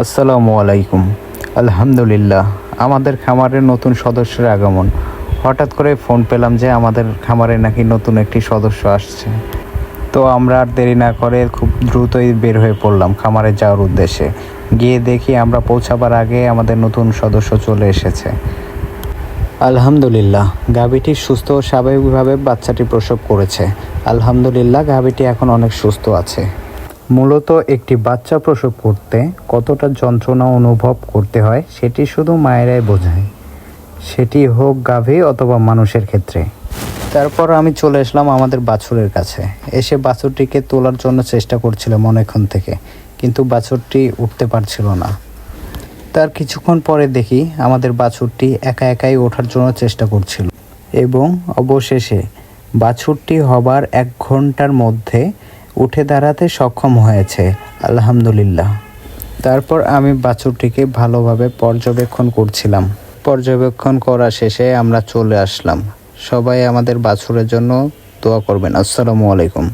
আসসালামু আলাইকুম। আলহামদুলিল্লাহ, আমাদের খামারে নতুন সদস্যের আগমন। হঠাৎ করে ফোন পেলাম যে আমাদের খামারে নাকি নতুন একটি সদস্য আসছে। তো আমরা আর দেরি না করে খুব দ্রুতই বের হয়ে পড়লাম খামারে যাওয়ার উদ্দেশ্যে। গিয়ে দেখি আমরা পৌঁছাবার আগে আমাদের নতুন সদস্য চলে এসেছে। আলহামদুলিল্লাহ, গাভীটি সুস্থ ও স্বাভাবিকভাবে বাচ্চাটি প্রসব করেছে। আলহামদুলিল্লাহ, গাভীটি এখন অনেক সুস্থ আছে। মূলত একটি বাচ্চা প্রসব করতে কতটা যন্ত্রণা অনুভব করতে হয় সেটি শুধু মায়েরাই বোঝায়। সেটি হোক গাভী অথবা মানুষের ক্ষেত্রে। তারপর আমি চলে আসলাম আমাদের বাছুরের কাছে। এসে বাছুরটিকে তোলার জন্য চেষ্টা করছিলাম অনেকক্ষণ থেকে, কিন্তু বাছুরটি উঠতে পারছিল না। তার কিছুক্ষণ পরে দেখি আমাদের বাছুরটি একা একাই ওঠার জন্য চেষ্টা করছিল। এবং অবশেষে বাছুরটি হবার এক ঘণ্টার মধ্যে উঠে দাঁড়াতে সক্ষম হয়েছে। আলহামদুলিল্লাহ। তারপর আমি বাছুরটিকে ভালোভাবে পর্যবেক্ষণ করছিলাম। পর্যবেক্ষণ করা শেষে আমরা চলে আসলাম। সবাই আমাদের বাছুরের জন্য দোয়া করবেন। আসসালামু আলাইকুম।